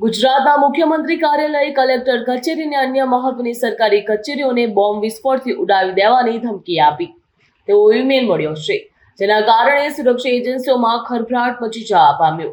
ગુજરાતના મુખ્યમંત્રી કાર્યાલય, કલેક્ટર કચેરી અને અન્ય મહત્વની સરકારી કચેરીઓને બોમ્બ વિસ્ફોટથી ઉડાવી દેવાની ધમકી આપી. તેવો ઈમેલ મળ્યો છે, જેના કારણે સુરક્ષા એજન્સીઓમાં ખરભરાટ મચી જવા પામ્યો.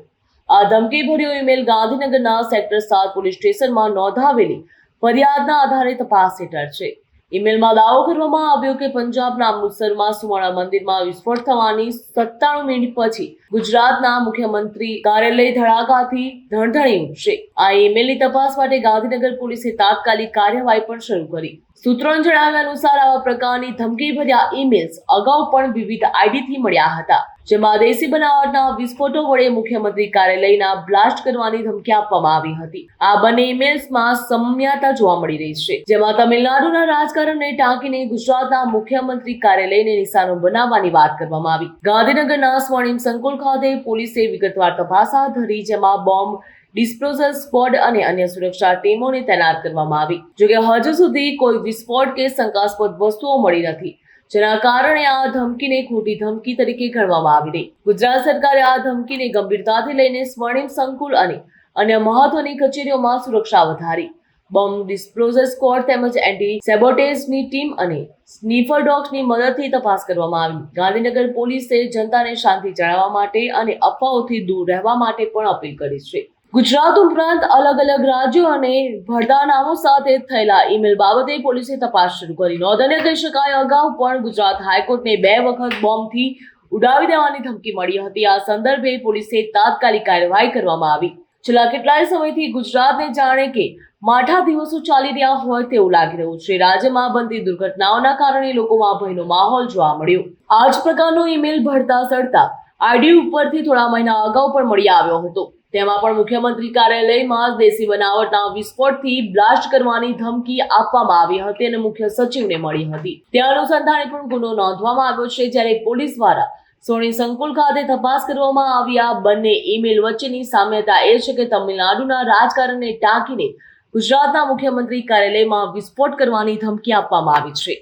આ ધમકીભર્યો ઈમેલ ગાંધીનગરના સેક્ટર સાત પોલીસ સ્ટેશનમાં નોંધાવેલી ફરિયાદના આધારે તપાસ હેઠળ છે. ઈમેલમાં દાવો કરવામાં આવ્યો કે પંજાબના અમૃતસરમાં સુવર્ણ મંદિરમાં વિસ્ફોટ થવાની સત્તાણું મિનિટ પછી ગુજરાતના મુખ્યમંત્રી કાર્યાલય ધડાકાથી ધણધણી ઉઠશે. આ ઈમેલની તપાસ માટે ગાંધીનગર પોલીસે તાત્કાલિક કાર્યવાહી પણ શરૂ કરી. સૂત્રોને જણાવ્યા અનુસાર આવા પ્રકારની ધમકીભર્યા ઈમેલ્સ અગાઉ પણ વિવિધ આઈડીથી મળ્યા હતા. જેમાં દેશી બનાવટના વિસ્ફોટો વડે મુખ્યમંત્રી કાર્યાલયના બ્લાસ્ટ કરવાની ધમકી આપવામાં આવી હતી. આ બંને ઈમેલ્સમાં સમ્યતા જોવા મળી રહી છે. જેમાં તમિલનાડુના રાજકારણને ટાંકીને ગુજરાતના મુખ્યમંત્રી કાર્યાલયને નિશાનો બનાવવાની વાત કરવામાં આવી. ગાંધીનગરના સ્વર્ણિમ સંકુલ ખાતે પોલીસે વિગતવાર તપાસ હાથ ધરી, જેમાં બોમ્બ, ડિસ્પોઝલ સ્ક્વોડ અને અન્ય સુરક્ષા ટીમોને તૈનાત કરવામાં આવી. જોકે હજુ સુધી કોઈ વિસ્ફોટ કે શંકાસ્પદ વસ્તુઓ મળી નથી. જેના કારણે આ ધમકીને ખોટી ધમકી તરીકે ગણવામાં આવી રહી. ગુજરાત સરકારે આ ધમકીને ગંભીરતાથી લઈને સ્વર્ણિમ સંકુલ અને અન્ય મહત્વની કચેરીઓમાં સુરક્ષા વધારી. બોમ્બ ડિસ્પ્લોઝર સ્કોડ તેમજ એન્ટી સેબોટેજની ટીમ અને સ્નીફર ડોગ્સની મદદથી તપાસ કરવામાં આવી. ગાંધીનગર પોલીસે જનતાને શાંતિ જાળવવા માટે અને અફવાઓથી દૂર રહેવા માટે પણ અપીલ કરી છે. ગુજરાત ઉપરાંત અલગ અલગ રાજ્યો અને ભળદા નામો સાથે થયેલા ઈમેલ બાબતે પોલીસે તપાસ શરૂ કરી. નોંધનીય કહી શકાય અગાઉ પણ ગુજરાત હાઈકોર્ટને બે વખત બોમ્બથી ઉડાવી દેવાની ધમકી મળી હતી. આ સંદર્ભે પોલીસે તાત્કાલિક કાર્યવાહી કરવામાં આવી. છેલ્લા કેટલાય સમયથી ગુજરાતને જાણે કે માઠા દિવસો ચાલી રહ્યા હોય તેવું લાગી રહ્યું છે. રાજ્યમાં બનતી દુર્ઘટનાઓના કારણે લોકોમાં ભયનો માહોલ જોવા મળ્યો. આ જ પ્રકારનો ઈમેલ ભરતા સડતા આઈડી ઉપરથી થોડા મહિના અગાઉ પણ મળી આવ્યો હતો. તેમાં પણ મુખ્યમંત્રી કાર્યાલયમાં દેશી બનાવટના વિસ્ફોટથી બ્લાસ્ટ કરવાની ધમકી આપવામાં આવી હતી અને મુખ્ય સચિવને મળી હતી. તે અનુસંધાને પણ ગુનો નોંધવામાં આવ્યો છે, જ્યારે પોલીસ દ્વારા સોની સંકુલ ખાતે તપાસ કરવામાં આવ્યા બંને ઈમેલ વચ્ચેની સામ્યતા એ છે કે તમિલનાડુના રાજકારણને ટાંકીને ગુજરાતના મુખ્યમંત્રી કાર્યાલયમાં વિસ્ફોટ કરવાની ધમકી આપવામાં આવી છે.